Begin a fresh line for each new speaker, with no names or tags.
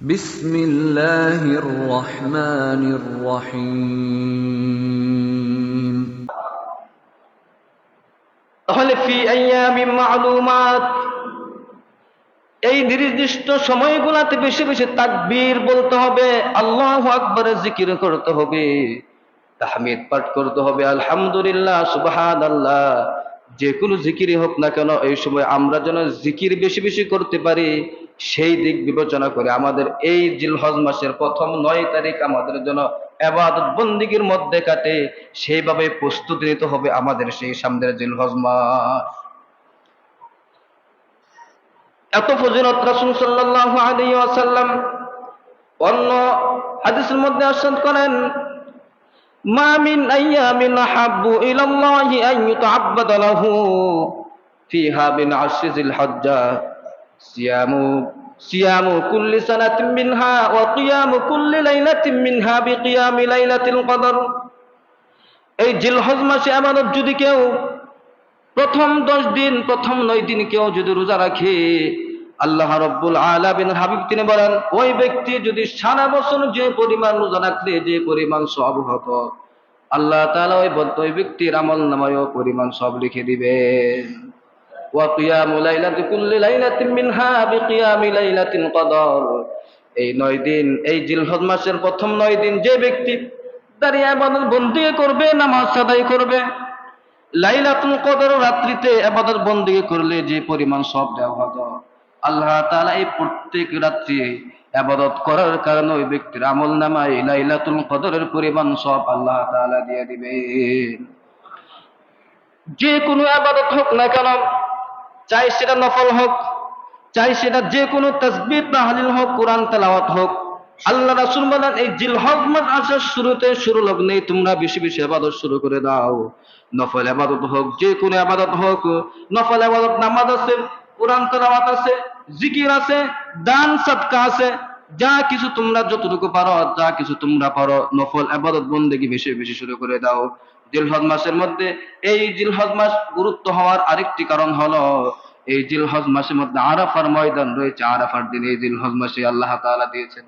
বিসমিল্লাহির রহমানির
তাহলে ফি এই নির্দিষ্ট সময়গুলাতে বেশি বেশি তাকবীর বলতে হবে, আল্লাহ আকবরের জিকির করতে হবে, তাহমিদ পাঠ করতে হবে, আলহামদুলিল্লাহ, সুবহানাল্লাহ, যে কোনো জিকিরই হোক না কেন, এই সময় আমরা যেন জিকির বেশি বেশি করতে পারি সেই দিক বিবেচনা করে আমাদের এই জিলহজ মাসের প্রথম নয় তারিখ আমাদের জন্য এবাদত বন্দিগির মধ্যে কাটে। সেইভাবে প্রস্তুতি নিতে হবে আমাদের সেই সামনের জিলহজ মাস। এত ফজিলত রাসূল সাল্লাল্লাহু আলাইহি ওয়াসাল্লাম অন্য হাদিসের মধ্যে আরশাদ করেন, মা মিন আইয়ামিন আহাব্বু ইলাল্লাহি আন লাহু ফিহা বিন হজ্জা সিয়ামু সিয়ামু কুল্লি সানাতিন মিনহা ওয়া কিয়ামু কুল্লি লাইলাতিন মিনহা বিকিয়ামি লাইলাতিল কদর। এই জিলহজ মাসে ইবাদত যদি কেউ প্রথম দশ দিন, প্রথম নয় দিন কেউ যদি রোজা রাখে, আল্লাহ রব্বুল আলামিন হাবিব তিনি বলেন, ওই ব্যক্তি যদি সারা বছর যে পরিমাণ রোজা রাখলে যে পরিমাণ সব হতো, আল্লাহ তাআলা ওই ওই ব্যক্তির আমল নামায়ও পরিমাণ সব লিখে দিবেন। কিয়ামু লাইলাতি কুল্লি লাইলাতিন মিনহা বিকিয়ামি লাইলাতিল কদর। এই নয় দিন, এই জিলহজ মাসের প্রথম নয় দিন যে ব্যক্তি দাঁড়িয়ে ইবাদত বন্দী করবে, নামাজ আদায় করবে, লাইলাতুল কদর রাত্রিতে আবাদত বন্দিগি করলে যে পরিমাণ সব দেওয়া হতো। আল্লাহ তাআলা এই প্রত্যেক রাত্রি আবাদত করার কারণে ওই ব্যক্তির আমল নামায় লাইলাতুল কদরের পরিমাণ সব আল্লাহ তাআলা দিয়ে দিবে যে কোনো আবাদত হোক না কেন চাই সেটা নফল হোক, চাই সেটা যে কোনো তসবির তাহলিল হোক, কোরআন তেলাওয়াত হোক। আল্লাহ রাসুল বলেন, এই জিলহজ মাস আসার শুরুতে শুরু লগ্নে তোমরা বেশি বেশি আবাদত শুরু করে দাও। নফল আবাদত হোক যে কোনো আবাদত হোক, নফল আবাদত নামাজ আছে, কোরআন তেলাওয়াত আছে, জিকির আছে, দান সৎকা আছে যা কিছু তোমরা যতটুকু পারো, যা কিছু তোমরা পারো, নফল আবাদত বন্দেগি বেশি বেশি শুরু করে দাও। জিলহজ মাসের মধ্যে এই জিলহজ মাস গুরুত্ব হওয়ার আরেকটি কারণ হলো, এই জিলহজ মাসের মধ্যে আরাফার ময়দান রয়েছে। আরাফার দিন এই জিলহজ মাসে আল্লাহ তাআলা দিয়েছেন।